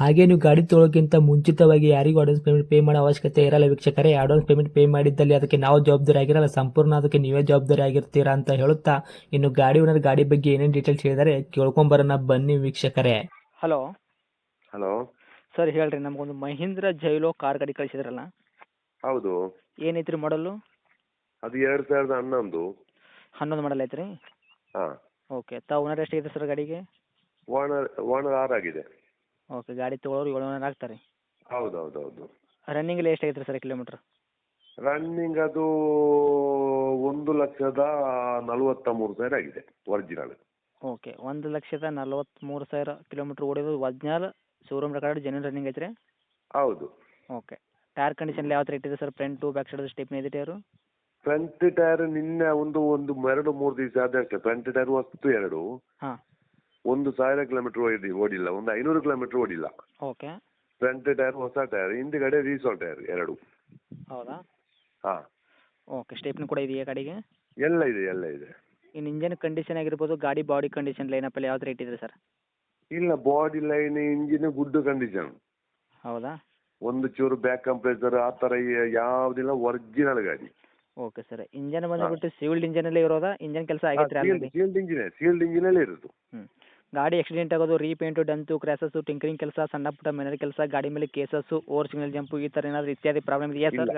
ಹಾಗೆ ನೀವು ಗಾಡಿ ತೊಳೋಕ್ಕಿಂತ ಮುಂಚಿತವಾಗಿ ಯಾರಿಗೂ ಅಡ್ವಾನ್ಸ್ ಪೇಮೆಂಟ್ ಪೇ ಮಾಡೋ ಅವಶ್ಯಕತೆ ಇರಲ್ಲ ವೀಕ್ಷಕರೇ. ಅಡ್ವಾನ್ಸ್ ಪೇಮೆಂಟ್ ಪೇ ಮಾಡಿದ್ದಲ್ಲಿ ಅದಕ್ಕೆ ನಾವು ಜವಾಬ್ದಾರಿ ಆಗಿರಲ್ಲ. ಸಂಪೂರ್ಣ ಅದಕ್ಕೆ ನೀವೇ ಜವಾಬ್ದಾರಿ ಆಗಿರ್ತೀರಾ ಅಂತ ಹೇಳುತ್ತಾ ಇನ್ನು ಗಾಡಿ ಓನರ್ ಗಾಡಿ ಬಗ್ಗೆ ಏನೇನು ಡೀಟೇಲ್ಸ್ ಹೇಳಿದರೆ ಕೇಳ್ಕೊಂಬರೋಣ ಬನ್ನಿ ವೀಕ್ಷಕರೇ. ಹಲೋ ಹಲೋ ಸರ್ ಹೇಳ್ರಿ ನಮಗೊಂದು ಮಹೀಂದ್ರ ಜೈಲೋ ಕಾರ್ ಗಾಡಿ ಕಳಿಸಿದ್ರಲ್ಲ. ಹೌದು. ಏನೈತ್ರಿ ಮಾಡಲು ಅದು ಎರಡು ಸಾವಿರದ ಹನ್ನೊಂದು. ಹನ್ನೊಂದು ಮಾಡಲ್ ಐತ್ರಿ? ಹಾಂ. ಓಕೆ ತಾವು ಓನರ್ ಎಷ್ಟಾಗಿದೆ ಸರ್ ಗಾಡಿಗೆ? ಓನರ್ ಓನರ್ ಆರ್ ಆಗಿದೆ. ಓಕೆ ಗಾಡಿ ತೊಗೊಳೋರು ಏಳು ಓನರ್ ಆಗ್ತಾರೆ. ಹೌದು ಹೌದು ಹೌದು ರನ್ನಿಂಗಲ್ಲಿ ಎಷ್ಟಾಗೈತೆ ಸರ್ ಕಿಲೋಮೀಟ್ರ್ ರನ್ನಿಂಗ್ ಅದು ಒಂದು ಲಕ್ಷದ ನಲವತ್ತ ಮೂರು ಸಾವಿರ ಆಗಿದೆ ಒರಿಜಿನಲ್ ಓಕೆ ಒಂದು ಲಕ್ಷದ ನಲ್ವತ್ತ್ಮೂರು ಸಾವಿರ kilometre ಓಡಿರೋದು original showroom record genuine running ಐತ್ರಿ? ಹೌದು. ಓಕೆ ಟೈರ್ ಕಂಡೀಷನ್ ಯಾವ ಥರ ಇಟ್ಟಿದೆ sir front back side stepney ಇದೆ ಟೈರು ಫ್ರಂಟ್ ಟೈರ್ ನಿನ್ನೆ ಒಂದು ಒಂದು ಎರಡು ಮೂರು ದಿವಸ ಆದಷ್ಟೇ ಫ್ರಂಟ್ ಟೈರ್ ಹೊಸ್ತು ಎರಡು. ಹಾಂ. ಒಂದು ಸಾವಿರ ಕಿಲೋಮೀಟರ್ ಓಡಿ ಓಡಿಲ್ಲ ಒಂದು ಐನೂರು ಕಿಲೋಮೀಟರ್ ಓಡಿಲ್ಲ. ಓಕೆ ಫ್ರಂಟ್ ಟೈರ್ ಹೊಸ ಟೈರ್ ಹಿಂದ್ಗಡೆ ರೀಸೋಲ್ ಟೈರ್ ಎರಡು. ಹೌದಾ? ಹಾ. ಓಕೆ ನ ಕೂಡ ಇದೆಯಾ ಗಾಡಿಗೆ ಎಲ್ಲ ಇದೆ ಎಲ್ಲ ಇದೆ. ಇನ್ನು ಇಂಜನ್ ಕಂಡೀಷನ್ ಆಗಿರ್ಬೋದು ಗಾಡಿ ಬಾಡಿ ಕಂಡೀಷನ್ ಲೈನಪ್ಪಲ್ಲಿ ಯಾವ್ದು ರೇಟ್ ಇದೆ ಸರ್ ಇಲ್ಲ body line engine good condition ಹೌದಾ? ಒಂದು ಚೂರು ಬ್ಯಾಕ್ ಕಂಪ್ರೆಸರ್ ಆ ಥರ ಯಾವುದಿಲ್ಲ ಒರಿಜಿನಲ್ ಗಾಡಿ. ಓಕೆ ಸರ್ ಇಂಜನ್ ಬಂದ್ಬಿಟ್ಟು ಸಿವಿಲ್ಡ್ ಅಲ್ಲಿ ಇರೋದಾ? ಇಂಜನ್ ಕೆಲಸ ಆಗಿದ್ರೆ ಸೀಲ್ಡ್ ಇಂಜಿನ್ ಸೀಲ್ಡ್ ಇಂಜಿನಲ್ಲೇ ಇರೋದು. ಹ್ಞೂ ಗಾಡಿ ಆಕ್ಸಿಡೆಂಟ್ ಆಗೋದು ರೀಪೇಂಟು ಡಂತು ಕ್ರಾಸಸ್ ಟಿಂಕರಿಂಗ್ ಕೆಲಸ ಸಣ್ಣ ಪುಟ್ಟ ಮೆನರ್ ಕೆಲಸ ಗಾಡಿ ಮೇಲೆ ಕೇಸಸ್ ಓವರ್ ಸಿಗ್ನಲ್ ಜಂಪು ಈ ತರ ಏನಾದರೂ ಇತ್ಯಾದಿ ಪ್ರಾಬ್ಲಮ್ ಇದೆಯಾ ಸರ್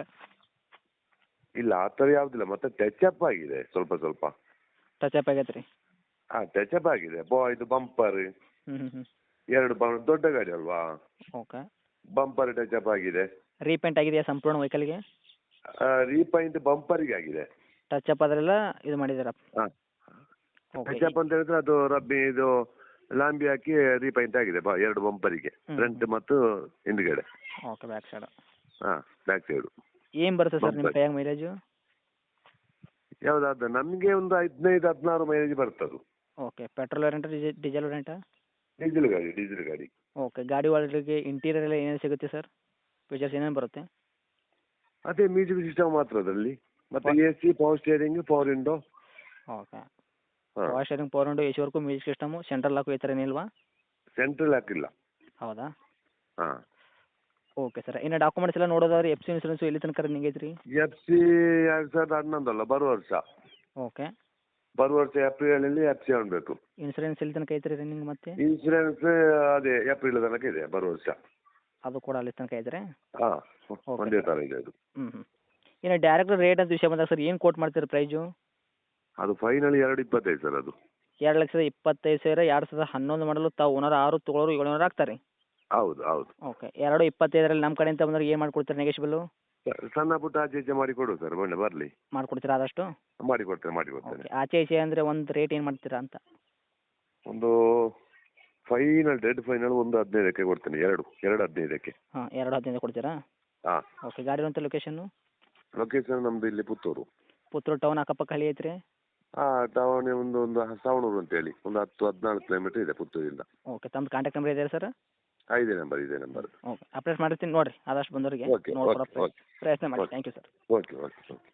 ಇಲ್ಲ. ಆ ತರ ಯಾವುದಿಲ್ಲ. ಮತ್ತೆ ಟಚ್ ಅಪ್ ಆಗಿದೆ ಸ್ವಲ್ಪ ಸ್ವಲ್ಪ. ಟಚ್ ಅಪ್ ಆಗೈತೆ ಆ ಹಾಂ ಟಚ್ ಅಪ್ ಆಗಿದೆ. ಬಾ ಇದು ಬಂಪರ್ ಹ್ಞೂ ಹ್ಞೂ ಹ್ಞೂ ಎರಡು ಬಂ ದೊಡ್ಡ ಗಾಡಿ ಅಲ್ವಾ? ಓಕೆ. ಬಂಪರ್ ಟಚ್ ಅಪ್ ಆಗಿದೆ. ರೀಪೇಂಟ್ ಆಗಿದೆಯಾ ಸಂಪೂರ್ಣ ವೆಹಿಕಲ್ಗೆ ರೀಪೇಂಟ್ ಬಂಪರ್ಗೆ ಆಗಿದೆ. ಟಚ್ ಅಪ್ ಅದರೆಲ್ಲ ಇದು ಮಾಡಿದಾರ ಹಾಂ. ಟಚ್ ಅಪ್ ಅಂತ ಹೇಳಿದ್ರೆ ಅದು ರಬ್ಬಿ ಇದು ಲಾಂಬಿ ಹಾಕಿ ರೀಪೈಂಟ್ ಆಗಿದೆ ಬಾ ಎರಡು ಬಂಪರಿಗೆ. ಫ್ರಂಟ್ ಮತ್ತು ಹಿಂದ್ಗಡೆ. ಓಕೆ ಬ್ಯಾಕ್ ಸೈಡ್ ಹಾ ಬ್ಯಾಕ್ ಸೈಡ್ ಏನು ಬರುತ್ತೆ ಸರ್ ನಿಮ್ಮ. ಕೈಯಾಗ ಮೈಲೇಜು ಅದು ನಮಗೆ ಒಂದು ಹದಿನೈದು ಹದಿನಾರು ಮೈಲೇಜ್ ಬರ್ತದೆ ಓಕೆ ಪೆಟ್ರೋಲ್ ರೆಂಟ ಡೀಸೆಲ್ ರೆಂಟಾ ಡೀಸೆಲ್ ಗಾಡಿ ಡೀಸೆಲ್ ಗಾಡಿ. ಓಕೆ ಗಾಡಿ ಒಳಗೆ ಇಂಟೀರಿಯರ್ ಎಲ್ಲ ಏನೇನು ಸಿಗುತ್ತೆ ಸರ್? ಫೀಚರ್ಸ್ ಏನೇನು ಬರುತ್ತೆ? ಅದೇ ಮ್ಯೂಸಿಕ್ ಸಿಸ್ಟಮ್ ಮಾತ್ರ ಅದರಲ್ಲಿ. ಮತ್ತೆ A C power steering power window okay ಹಾಂ. Power steering power window A C work music system central lock ಈ ಥರ ಏನಿಲ್ವಾ ಸೆಂಟ್ರಲ್ ಹಾಕಿಲ್ಲ ಹೌದಾ? ಹಾಂ. ಓಕೆ ಸರ್ ಇನ್ನು ಡಾಕ್ಯುಮೆಂಟ್ಸ್ ಎಲ್ಲ ನೋಡೋದಾದ್ರೆ ಎಫ್ ಸಿ ಇನ್ಸೂರೆನ್ಸು ಎಲ್ಲಿ ತನಕ ನಿಂಗೈತ್ರಿ ಐತ್ರಿ? ಎಫ್ ಸಿ ಎರಡು ಸಾವಿರದ ಹನ್ನೊಂದು ಅಲ್ಲ ಬರುವ ವರ್ಷ. ಓಕೆ ಬರುವ ವರ್ಷ ಏಪ್ರಿಲಲ್ಲಿ ಎಫ್ ಸಿ ಅನ್ಬೇಕು ಇನ್ಸೂರೆನ್ಸ್ ಎಲ್ಲಿ ತನಕ ಐತ್ರಿ ರನ್ನಿಂಗ್ ಮತ್ತೆ? ಇನ್ಸೂರೆನ್ಸ್ ಅದೇ ಏಪ್ರಿಲ್ ತನಕ ಇದೆ ಬರುವ ವರ್ಷ. ಅದು ಕೂಡ ಅಲ್ಲಿ ತನಕ ಐತ್ರಿ ಹಾಂ Okay, ಒಂದೇ ಥರ ಇದೆ. ಅದು ಹ್ಞೂ ಹ್ಞೂ ಇನ್ನು ಡೈರೆಕ್ಟ್ ರೇಟ್ ಅಂತ ವಿಷಯ ಬಂದಾಗ ಸರ್ ಏನು ಕೋಟ್ ಮಾಡ್ತೀರಿ ಪ್ರೈಜು ಅದು ಫೈನಲ್ ಎರಡು ಇಪ್ಪತ್ತೈದು ಸರ್ ಅದು. ಎರಡು ಲಕ್ಷದ ಇಪ್ಪತ್ತೈದು ಸಾವಿರ ಎರಡು ಸಾವಿರದ ಹನ್ನೊಂದು ಮಾಡಲು ತಾವು ಓನರ್ ಆರು ತಗೊಳ್ಳೋರು ಏಳುನೂರು ಆಗ್ತಾರೆ. ಹೌದು ಹೌದು. ಓಕೆ ಎರಡು ಇಪ್ಪತ್ತೈದರಲ್ಲಿ ನಮ್ಮ ಕಡೆಯಿಂದ ಬಂದ್ರೆ ಏನು ಮಾಡ್ಕೊಡ್ತೀರಿ ನೆಗೆಶ್ಬಲ್ಲು ಸಣ್ಣ ಪುಟ್ಟ ಆಚೆ ಈಚೆ ಮಾಡಿ ಕೊಡು ಸರ್ ಮೊನ್ನೆ ಬರಲಿ. ಮಾಡ್ಕೊಡ್ತೀರಾ ಆದಷ್ಟು? ಮಾಡಿ ಕೊಡ್ತೇನೆ ಮಾಡಿ ಕೊಡ್ತೇನೆ. ಓಕೆ ಆಚೆ ಈಚೆ ಅಂದರೆ ಒಂದು ರೇಟ್ ಏನು ಮಾಡ್ತೀರಾ ಅಂತ? ಒಂದು ಫೈನಲ್ ಡೆಡ್ ಫೈನಲ್ ಒಂದು ಹದಿನೈದಕ್ಕೆ ಕೊಡ್ತೇನೆ ಎರಡು ಎರಡು ಹದಿನೈದಕ್ಕೆ. ಹಾಂ ಎರಡು ಹದಿನೈದು ಕೊಡ್ತೀರಾ? ಹಾಂ. ಓಕೆ ಗಾಡಿ ಇರುವಂಥ ಲೊಕೇಶನ್ನು ಲೊಕೇಶನ್ ನಮ್ದು ಇಲ್ಲಿ ಪುತ್ತೂರು. ಪುತ್ತೂರು ಟೌನ್ ಅಕ್ಕಪಕ್ಕ ಹಳ್ಳಿ ಐತ್ರಿ? ಹಾಂ ಟೌನ್ ಒಂದು ಒಂದು ಅಂತ ಹೇಳಿ ಒಂದು ಹತ್ತು ಹದಿನಾಲ್ಕು ಕಿಲೋಮೀಟರ್ ಇದೆ ಪುತ್ತೂರಿಂದ. ಓಕೆ ತಮ್ಮ ಕಾಂಟ್ಯಾಕ್ಟ್ ನಂಬರ್ ಇದೆಯಾ ಸರ್ ಇದೆ ಇದೇ ನಂಬರ್ ಇದೆ ನಂಬರ್ ಓಕೆ ಅಪ್ಡೇಟ್ ಮಾಡಿರ್ತೀನಿ ನೋಡಿರಿ ಆದಷ್ಟು ಬಂದವರಿಗೆ ಓಕೆ ನೋಡ್ಕೊಡೋ ಓಕೆ ಓಕೆ ಪ್ರಯತ್ನ ಮಾಡಿ. Okay. Thank you sir okay okay okay